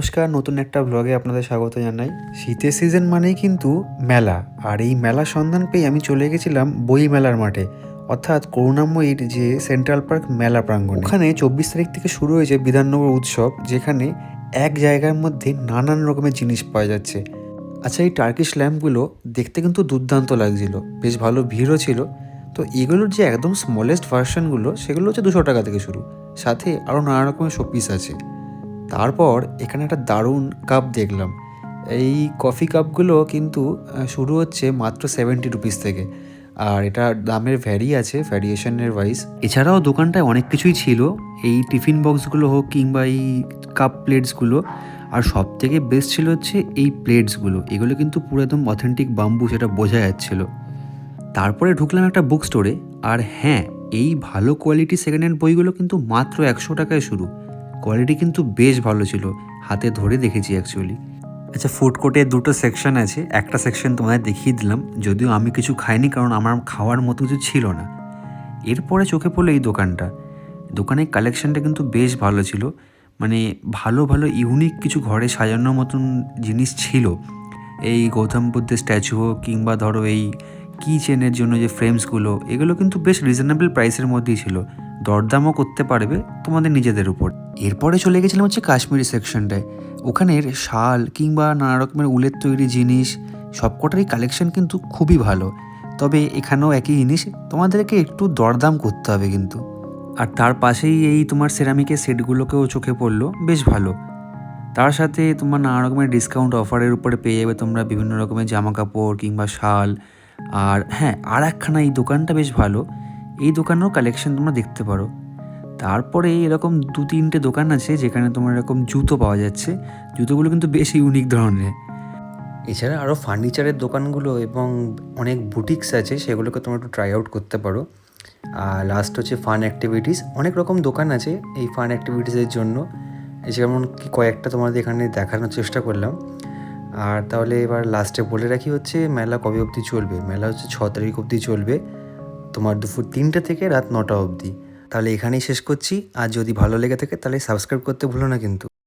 নমস্কার, নতুন একটা ব্লগে আপনাদের স্বাগত জানাই। শীতের সিজন মানেই কিন্তু মেলা। আর এই মেলার সন্ধান পেয়ে আমি চলে গেছিলাম বই মেলার মাঠে। অর্থাৎ করুণাময়ীর যে সেন্ট্রাল পার্ক মেলা প্রাঙ্গণ। ওখানে চব্বিশ তারিখ থেকে শুরু হয়েছে বিধাননগর উৎসব, যেখানে এক জায়গার মধ্যে নানান রকমের জিনিস পাওয়া যাচ্ছে। আচ্ছা এই টার্কিশ ল্যাম্পগুলো দেখতে কিন্তু দুর্দান্ত লাগছিল। বেশ ভালো ভিড়ও ছিল। তো এগুলোর যে একদম স্মলেস্ট ভার্সনগুলো সেগুলো হচ্ছে দুশো টাকা থেকে শুরু। সাথে আরও নানা রকমের শোপিস আছে। তারপর এখানে একটা দারুণ কাপ দেখলাম। এই কফি কাপগুলো কিন্তু শুরু হচ্ছে মাত্র সেভেন্টি রুপিস থেকে। আর এটা দামের ভ্যারি আছে ভ্যারিয়েশনের ওয়াইজ এছাড়াও দোকানটায় অনেক কিছুই ছিল। এই টিফিন বক্সগুলো হোক কিংবা এই কাপ প্লেটসগুলো আর সব থেকে বেস্ট ছিল হচ্ছে এই প্লেটসগুলো এগুলো কিন্তু পুরো একদম অথেন্টিক বাম্বু সেটা বোঝা যাচ্ছিল। তারপরে ঢুকলাম একটা বুক স্টোরে আর হ্যাঁ এই ভালো কোয়ালিটি সেকেন্ড হ্যান্ড বইগুলো কিন্তু মাত্র একশো টাকায় শুরু। কোয়ালিটি কিন্তু বেশ ভালো ছিল। হাতে ধরে দেখেছি অ্যাকচুয়ালি আচ্ছা ফুড কোর্টে দুটো সেকশন আছে। একটা সেকশন তোমাদের দেখিয়ে দিলাম। যদিও আমি কিছু খাইনি কারণ আমার খাওয়ার মতো কিছু ছিল না। এরপরে চোখে পড়ল এই দোকানটা। দোকানের কালেকশনটা কিন্তু বেশ ভালো ছিল। মানে ভালো ভালো ইউনিক কিছু ঘরে সাজানোর মতন জিনিস ছিল। এই গৌতম বুদ্ধের স্ট্যাচু হোক কিংবা ধরো এই কি চেনের জন্য যে ফ্রেমসগুলো এগুলো কিন্তু বেশ রিজনেবল প্রাইসের মধ্যেই ছিল। দরদামও করতে পারবে তোমাদের নিজেদের উপর। এরপরে চলে গেছিলাম হচ্ছে কাশ্মীরি সেকশনটায় ওখানের শাল কিংবা নানা রকমের উলের তৈরি জিনিস, সবকটারই কালেকশন কিন্তু খুবই ভালো। তবে এখানেও একই জিনিস, তোমাদেরকে একটু দরদাম করতে হবে কিন্তু। আর তার পাশেই এই তোমার সেরামিকের সেটগুলোকেও চোখে পড়ল, বেশ ভালো। তার সাথে তোমার নানা রকমের ডিসকাউন্ট অফারের উপরে পেয়ে যাবে তোমরা বিভিন্ন রকমের জামা কাপড় কিংবা শাল। আর হ্যাঁ আর একখানা এই দোকানটা বেশ ভালো। এই দোকানেরও কালেকশন তোমরা দেখতে পারো। তারপরে এরকম দু তিনটে দোকান আছে যেখানে তোমার এরকম জুতো পাওয়া যাচ্ছে। জুতোগুলো কিন্তু বেশ ইউনিক ধরনের। এছাড়া আরও ফার্নিচারের দোকানগুলো এবং অনেক বুটিক্স আছে, সেগুলোকে তোমরা একটু ট্রাই আউট করতে পারো। আর লাস্ট হচ্ছে ফান অ্যাক্টিভিটিস অনেক রকম দোকান আছে এই ফান অ্যাক্টিভিটিসের জন্য। যেমন কি কয়েকটা তোমাদের এখানে দেখানোর চেষ্টা করলাম। আর তাহলে এবার লাস্টে বলে রাখি হচ্ছে, মেলা কবে অবধি চলবে? মেলা হচ্ছে ছ তারিখ অবধি চলবে। তোমার দুপুর তিনটে থেকে রাত নটা অবধি। তাহলে এখানেই শেষ করছি। আর যদি ভালো লেগে থাকে, তাহলে সাবস্ক্রাইব করতে ভুলো না কিন্তু।